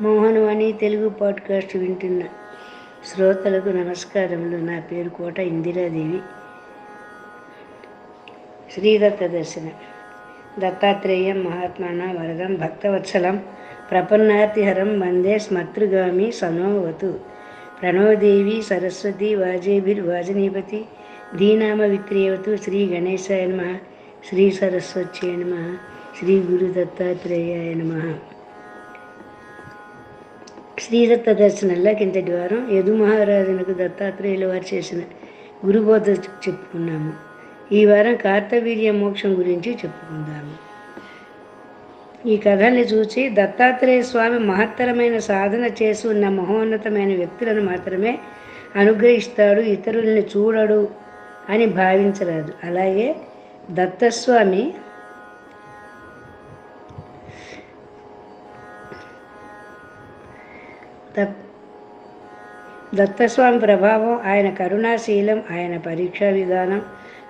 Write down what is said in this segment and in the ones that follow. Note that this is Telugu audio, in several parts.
మోహనవాణి తెలుగు పాడ్కాస్ట్ వింటున్న శ్రోతలకు నమస్కారములు. నా పేరు కోట ఇందిరాదేవి. శ్రీదత్త దర్శనం. దత్తాత్రేయం మహాత్మాన వరదం భక్తవత్సలం ప్రపన్నాతిహరం వందే స్మతృగామి సనోవతు ప్రణవదేవి సరస్వతి వాజేభిర్వాజనీపతి దీనామ విక్రియవతు శ్రీ గణేశాయ నమ శ్రీ సరస్వత్యై నమ శ్రీ గురు దత్తాత్రేయాయ నమ. శ్రీదత్త దర్శనంలో కిందటి వారం యదు మహారాజునకు దత్తాత్రేయుల వారు చేసిన గురుబోధ చెప్పుకున్నాము. ఈ వారం కార్తవీర్య మోక్షం గురించి చెప్పుకుందాము. ఈ కథల్ని చూసి దత్తాత్రేయ స్వామి మహత్తరమైన సాధన చేసి ఉన్న మహోన్నతమైన వ్యక్తులను మాత్రమే అనుగ్రహిస్తాడు ఇతరుల్ని చూడడు అని భావించరాదు. అలాగే దత్తస్వామి దత్తస్వామి ప్రభావం ఆయన కరుణాశీలం ఆయన పరీక్షా విధానం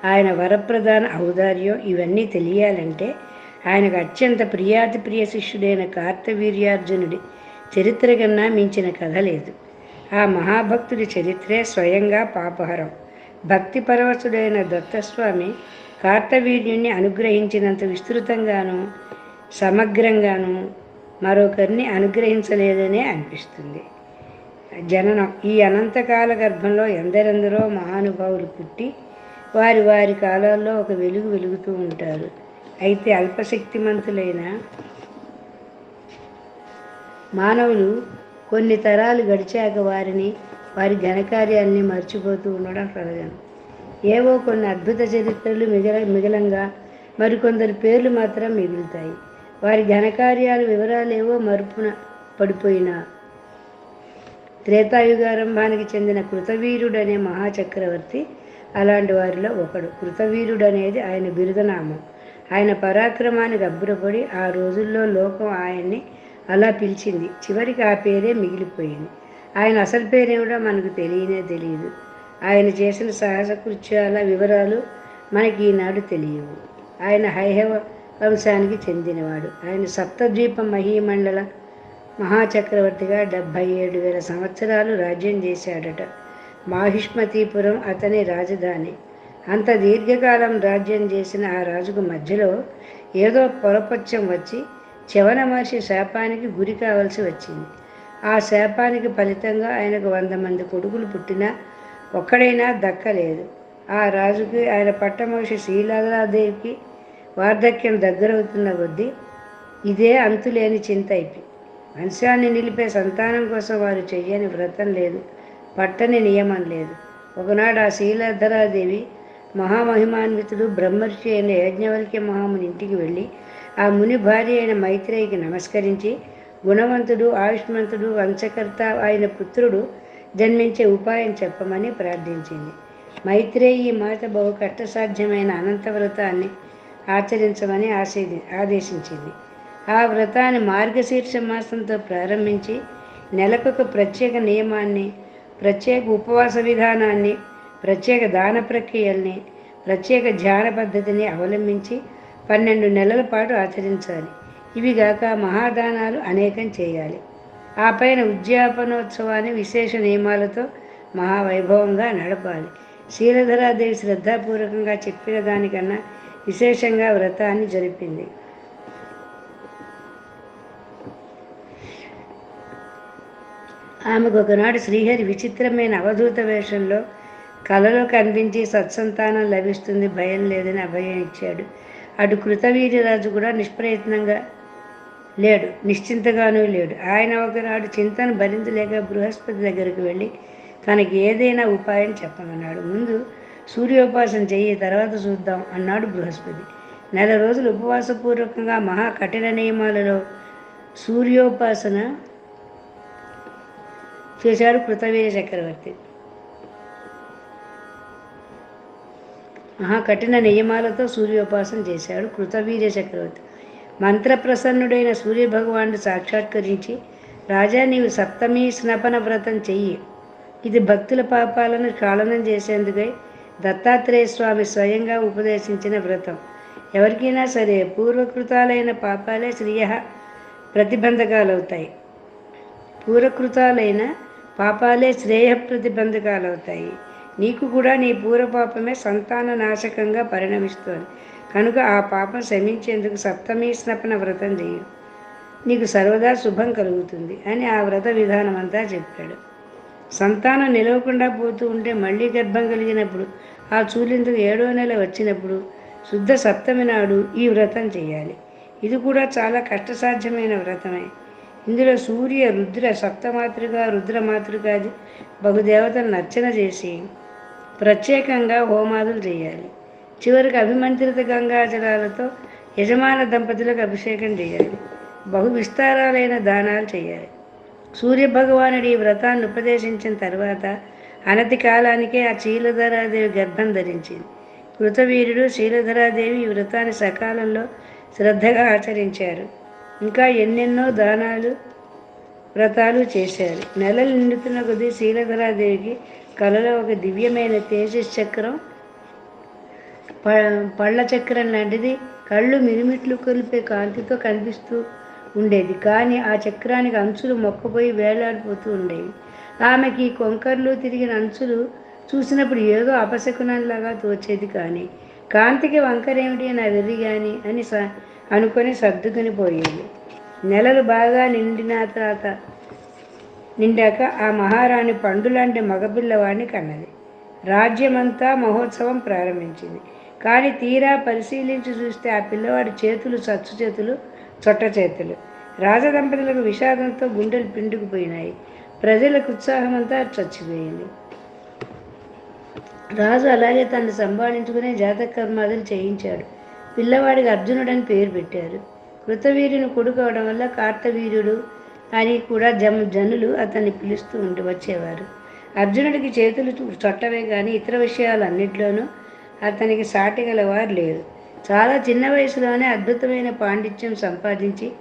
ఆయన వరప్రధాన ఔదార్యం ఇవన్నీ తెలియాలంటే ఆయనకు అత్యంత ప్రియాతి ప్రియ శిష్యుడైన కార్తవీర్యార్జునుడి చరిత్ర కన్నా మించిన కథ లేదు. ఆ మహాభక్తుడి చరిత్రే స్వయంగా పాపహరం. భక్తి పరవశుడైన దత్తస్వామి కార్తవీర్యుణ్ణి అనుగ్రహించినంత విస్తృతంగాను సమగ్రంగాను మరొకరిని అనుగ్రహించలేదనే అనిపిస్తుంది. జననం ఈ అనంతకాల గర్భంలో ఎందరెందరో మహానుభావులు పుట్టి వారి వారి కాలాల్లో ఒక వెలుగు వెలుగుతూ ఉంటారు. అయితే అల్పశక్తిమంతులైన మానవులు కొన్ని తరాలు గడిచాక వారిని వారి ఘనకార్యాల్ని మర్చిపోతూ ఉండడం సహజం ఏవో కొన్ని అద్భుత చరిత్రలు మిగల మిగలంగా మరికొందరి పేర్లు మాత్రం మిగులుతాయి. వారి ఘనకార్యాల వివరాలేవో మరుపున పడిపోయిన. త్రేతాయుగారంభానికి చెందిన కృతవీరుడనే మహాచక్రవర్తి అలాంటి వారిలో ఒకడు. కృతవీరుడు అనేది ఆయన బిరుదనామం. ఆయన పరాక్రమానికి అబ్బురపడి ఆ రోజుల్లో లోకం ఆయన్ని అలా పిలిచింది. చివరికి ఆ పేరే మిగిలిపోయింది. ఆయన అసలు పేరేమిటో మనకు తెలియనే తెలియదు ఆయన చేసిన సాహస కృత్యాల వివరాలు మనకి ఈనాడు తెలియవు. ఆయన హైహవ వంశానికి చెందినవాడు. ఆయన సప్తద్వీప మహీమండల మహాచక్రవర్తిగా డెబ్భై ఏడు వేల సంవత్సరాలు రాజ్యం చేశాడట. మాహిష్మతీపురం అతని రాజధాని. అంత దీర్ఘకాలం రాజ్యం చేసిన ఆ రాజుకు మధ్యలో ఏదో పొరపచ్చం వచ్చి చవన మహర్షి శాపానికి గురి కావాల్సి వచ్చింది. ఆ శాపానికి ఫలితంగా ఆయనకు వంద మంది కొడుకులు పుట్టినా ఒక్కడైనా దక్కలేదు. ఆ రాజుకి ఆయన పట్టమహర్షి శ్రీలాదేవికి వార్ధక్యం దగ్గరవుతున్న కొద్దీ ఇదే అంతులేని చింత అయిపోయి. వంశాన్ని నిలిపే సంతానం కోసం వారు చెయ్యని వ్రతం లేదు పట్టని నియమం లేదు. ఒకనాడు ఆ శీలధరాదేవి మహామహిమాన్వితుడు బ్రహ్మర్షి అయిన యజ్ఞవల్క్య మహాముని ఇంటికి వెళ్ళి ఆ ముని భార్య అయిన మైత్రేయికి నమస్కరించి గుణవంతుడు ఆయుష్మంతుడు వంశకర్త ఆయన పుత్రుడు జన్మించే ఉపాయం చెప్పమని ప్రార్థించింది. మైత్రేయి మాత బహు కష్టసాధ్యమైన అనంత వ్రతాన్ని ఆచరించమని ఆశీది ఆదేశించింది. ఆ వ్రతాన్ని మార్గశీర్ష మాసంతో ప్రారంభించి నెలకొక ప్రత్యేక నియమాన్ని ప్రత్యేక ఉపవాస విధానాన్ని ప్రత్యేక దాన ప్రక్రియల్ని ప్రత్యేక ధ్యాన పద్ధతిని అవలంబించి పన్నెండు నెలల పాటు ఆచరించాలి. ఇవి గాక మహాదానాలు అనేకం చేయాలి. ఆ పైన ఉద్యాపనోత్సవాన్ని విశేష నియమాలతో మహావైభవంగా నడపాలి. శీలధరాదేవి శ్రద్ధాపూర్వకంగా చెప్పిన దానికన్నా విశేషంగా వ్రతాన్ని జరిపింది. ఆమెకు ఒకనాడు శ్రీహరి విచిత్రమైన అవధూత వేషంలో కలలో కనిపించి సత్సంతానం లభిస్తుంది భయం లేదని అభయం ఇచ్చాడు. అటు కృతవీర్యరాజు కూడా నిష్ప్రయత్నంగా లేడు నిశ్చింతగానూ లేడు. ఆయన ఒకనాడు చింతను భరించలేక బృహస్పతి దగ్గరికి వెళ్ళి తనకి ఏదైనా ఉపాయం చెప్పమన్నాడు. ముందు సూర్యోపాసన చెయ్యి తర్వాత చూద్దాం అన్నాడు బృహస్పతి. నెల రోజులు ఉపవాసపూర్వకంగా మహా కఠిన నియమాలలో సూర్యోపాసన చేశాడు కృతవీర చక్రవర్తి. మహా కఠిన నియమాలతో సూర్యోపాసన చేశాడు కృతవీర్య చక్రవర్తి. మంత్రప్రసన్నుడైన సూర్యభగవానుడు సాక్షాత్కరించి రాజా నీవు సప్తమి స్నపన వ్రతం చెయ్యి. ఇది భక్తుల పాపాలను కాలనం చేసేందుకై దత్తాత్రేయ స్వామి స్వయంగా ఉపదేశించిన వ్రతం. ఎవరికైనా సరే పూర్వకృతాలైన పాపాలే శ్రీయ ప్రతిబంధకాలవుతాయి. పూర్వకృతాలైన పాపాలే శ్రేయ ప్రతిబంధకాలవుతాయి. నీకు కూడా నీ పూర్వపాపమే సంతాన నాశకంగా పరిణమిస్తోంది. కనుక ఆ పాపం శమించేందుకు సప్తమి స్నపన వ్రతం చేయు. నీకు సర్వదా శుభం కలుగుతుంది అని ఆ వ్రత విధానం అంతా చెప్పాడు. సంతానం నిలవకుండా పోతూ ఉంటే మళ్ళీ గర్భం కలిగినప్పుడు ఆ చూలింతకు ఏడో నెల వచ్చినప్పుడు శుద్ధ సప్తమి నాడు ఈ వ్రతం చేయాలి. ఇది కూడా చాలా కష్టసాధ్యమైన వ్రతమే. ఇందులో సూర్య రుద్ర సప్తమాతృక రుద్రమాతృకాది బహుదేవతలను అర్చన చేసి ప్రత్యేకంగా హోమాదులు చేయాలి. చివరికి అభిమంత్రిత గంగాజలాలతో యజమాన దంపతులకు అభిషేకం చేయాలి. బహు విస్తారాలైన దానాలు చేయాలి. సూర్యభగవానుడు ఈ వ్రతాన్ని ఉపదేశించిన తర్వాత అనతి కాలానికే ఆ శీలధరాదేవి గర్భం ధరించింది. కృతవీరుడు శీలధరాదేవి ఈ వ్రతాన్ని సకాలంలో శ్రద్ధగా ఆచరించారు. ఇంకా ఎన్నెన్నో దానాలు వ్రతాలు చేశారు. నెలలు నిండుతున్న కొద్దీ శీలధరాదేవికి కలలో ఒక దివ్యమైన తేజస్ చక్రం ప పళ్ళ చక్రం లాంటిది కళ్ళు మిరుమిట్లు కొలిపే కాంతితో కనిపిస్తూ ఉండేది. కానీ ఆ చక్రానికి అంచులు మొక్కపోయి వేలాడిపోతూ ఉండేవి. ఆమెకి ఈ కొంకర్లు తిరిగిన అంచులు చూసినప్పుడు ఏదో అపశకునంలాగా తోచేది కానీ కాంతికి వంకరేమిటి నా వెర్రి కానీ అని స అనుకొని సర్దుకుని పోయేది. నెలలు బాగా నిండిన తర్వాత నిండాక ఆ మహారాణి పండులాంటి మగపిల్లవాడిని కన్నది. రాజ్యమంతా మహోత్సవం ప్రారంభించింది. కానీ తీరా పరిశీలించి చూస్తే ఆ పిల్లవాడి చేతులు సచ్చు చేతులు చొట్ట చేతులు. రాజదంపతులకు విషాదంతో గుండెలు పిండుకుపోయినాయి. ప్రజలకు ఉత్సాహమంతా చచ్చిపోయింది. రాజు అలాగే తను సంభాళించుకునే జాతక కర్మాదులు చేయించాడు. పిల్లవాడికి అర్జునుడని పేరు పెట్టారు. కృతవీరుని కొడుకు అవడం వల్ల కార్తవీర్యుడు అని కూడా జమ్ జనులు అతన్ని పిలుస్తూ ఉండి వచ్చేవారు. అర్జునుడికి చేతులు చొట్టవే కానీ ఇతర విషయాలన్నింటిలోనూ అతనికి సాటి గలవారు లేరు. చాలా చిన్న వయసులోనే అద్భుతమైన పాండిత్యం సంపాదించి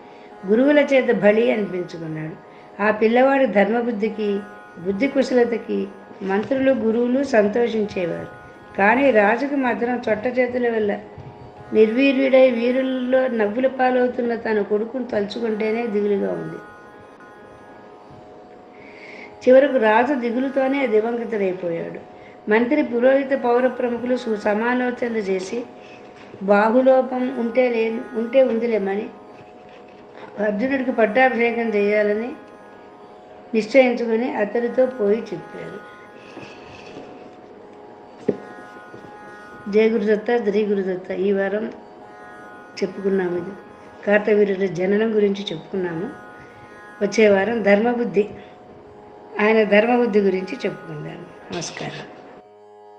గురువుల చేత బలి అనిపించుకున్నాడు. ఆ పిల్లవాడి ధర్మబుద్ధికి బుద్ధి కుశలతకి మంత్రులు గురువులు సంతోషించేవారు. కానీ రాజుకు మాత్రం చొట్ట చేతుల వల్ల నిర్వీర్యుడై వీరుల్లో నవ్వుల పాలవుతున్న తన కొడుకును తలుచుకుంటేనే దిగులుగా ఉంది. చివరకు రాజు దిగులుతోనే దివంగతుడైపోయాడు. మంత్రి పురోహిత పౌర ప్రముఖులు సు- సమాలోచనలు చేసి బాహులోపం ఉంటే లే ఉంటే ఉందిలేమని అర్జునుడికి పట్టాభిషేకం చేయాలని నిశ్చయించుకొని అతడితో పోయి చెప్పారు జయ గురుదత్త శ్రీ గురుదత్త ఈ వారం చెప్పుకున్నాము ఇది. కార్తవీరుడి జననం గురించి చెప్పుకున్నాము. వచ్చే వారం ధర్మబుద్ధి ఆయన ధర్మబుద్ధి గురించి చెప్పుకుందాము. నమస్కారం.